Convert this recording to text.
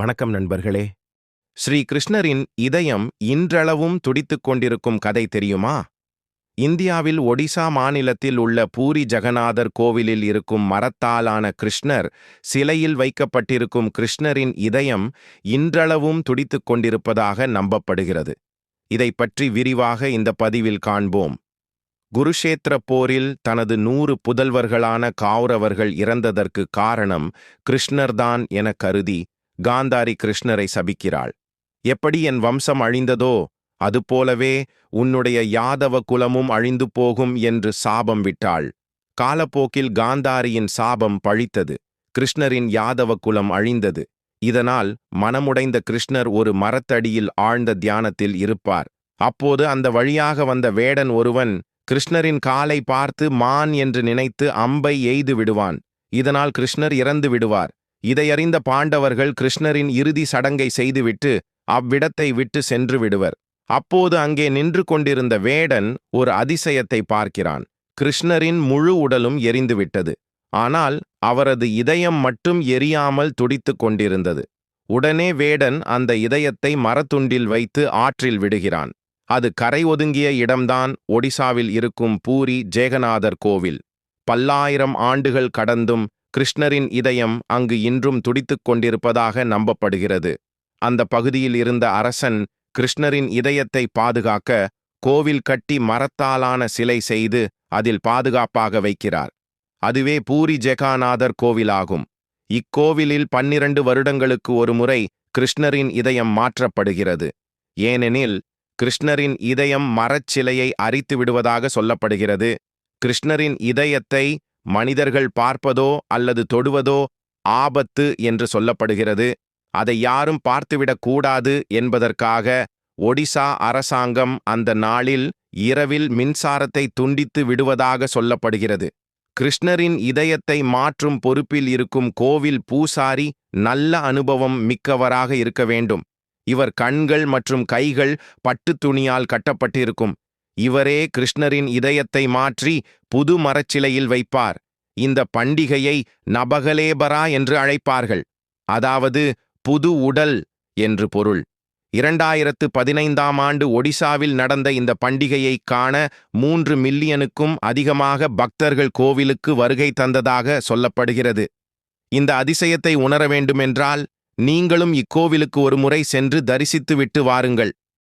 வணக்கம் நண்பர்களே. ஸ்ரீ கிருஷ்ணரின் இதயம் இன்றளவும் துடித்துக் கொண்டிருக்கும் கதை தெரியுமா? இந்தியாவில் ஒடிசா மாநிலத்தில் உள்ள பூரி ஜெகநாதர் கோவிலில் இருக்கும் மரத்தாலான கிருஷ்ணர் சிலையில் வைக்கப்பட்டிருக்கும் கிருஷ்ணரின் இதயம் இன்றளவும் துடித்துக் கொண்டிருப்பதாக நம்பப்படுகிறது. இதைப் பற்றி விரிவாக இந்த பதிவில் காண்போம். குருஷேத்திர போரில் தனது நூறு புதல்வர்களான கௌரவர்கள் இறந்ததற்கு காரணம் கிருஷ்ணர்தான் என கருதி காந்தாரி கிருஷ்ணரை சபிக்கிறாள். எப்படி என் வம்சம் அழிந்ததோ அதுபோலவே உன்னுடைய யாதவ குலமும் அழிந்து போகும் என்று சாபம் விட்டாள். காலப்போக்கில் காந்தாரியின் சாபம் பழித்தது. கிருஷ்ணரின் யாதவ குலம் அழிந்தது. இதனால் மனமுடைந்த கிருஷ்ணர் ஒரு மரத்தடியில் ஆழ்ந்த தியானத்தில் இருப்பார். அப்போது அந்த வழியாக வந்த வேடன் ஒருவன் கிருஷ்ணரின் காலை பார்த்து மான் என்று நினைத்து அம்பை எய்து விடுவான். இதனால் கிருஷ்ணர் இறந்து விடுவார். இதையறிந்த பாண்டவர்கள் கிருஷ்ணரின் இறுதி சடங்கை செய்துவிட்டு அவ்விடத்தை விட்டு சென்று விடுவர். அப்போது அங்கே நின்று கொண்டிருந்த வேடன் ஒரு அதிசயத்தை பார்க்கிறான். கிருஷ்ணரின் முழு உடலும் எரிந்துவிட்டது. ஆனால் அவரது இதயம் மட்டும் எரியாமல் துடித்துக் கொண்டிருந்தது. உடனே வேடன் அந்த இதயத்தை மரத்துண்டில் வைத்து ஆற்றில் விடுகிறான். அது கரை ஒதுங்கிய இடம்தான் ஒடிசாவில் இருக்கும் பூரி ஜெகநாதர் கோவில். பல்லாயிரம் ஆண்டுகள் கடந்தும் கிருஷ்ணரின் இதயம் அங்கு இன்றும் துடித்துக் கொண்டிருப்பதாக நம்பப்படுகிறது. அந்த பகுதியில் இருந்த அரசன் கிருஷ்ணரின் இதயத்தை பாதுகாக்க கோவில் கட்டி மரத்தாலான சிலை செய்து அதில் பாதுகாப்பாக வைக்கிறார். அதுவே பூரி ஜெகாநாதர் கோவிலாகும். இக்கோவிலில் பன்னிரண்டு வருடங்களுக்கு ஒருமுறை கிருஷ்ணரின் இதயம் மாற்றப்படுகிறது. ஏனெனில் கிருஷ்ணரின் இதயம் மரச்சிலையை அரித்து விடுவதாக சொல்லப்படுகிறது. கிருஷ்ணரின் இதயத்தை மனிதர்கள் பார்ப்பதோ அல்லது தொடுவதோ ஆபத்து என்று சொல்லப்படுகிறது. அதை யாரும் பார்த்துவிடக்கூடாது என்பதற்காக ஒடிசா அரசாங்கம் அந்த நாளில் இரவில் மின்சாரத்தை துண்டித்து விடுவதாக சொல்லப்படுகிறது. கிருஷ்ணரின் இதயத்தை மாற்றும் பொறுப்பில் இருக்கும் கோவில் பூசாரி நல்ல அனுபவம் மிக்கவராக இருக்க வேண்டும். இவர் கண்கள் மற்றும் கைகள் பட்டுத் துணியால் கட்டப்பட்டிருக்கும். இவரே கிருஷ்ணரின் இதயத்தை மாற்றி புது மரச்சிலையில் வைப்பார். இந்த பண்டிகையை நபகலேபரா என்று அழைப்பார்கள். அதாவது புது உடல் என்று பொருள். இரண்டாயிரத்து பதினைந்தாம் ஆண்டு ஒடிசாவில் நடந்த இந்த பண்டிகையை காண மூன்று மில்லியனுக்கும் அதிகமாக பக்தர்கள் கோவிலுக்கு வருகை தந்ததாக சொல்லப்படுகிறது. இந்த அதிசயத்தை உணர வேண்டுமென்றால் நீங்களும் இக்கோவிலுக்கு ஒரு முறை சென்று தரிசித்துவிட்டு வாருங்கள்.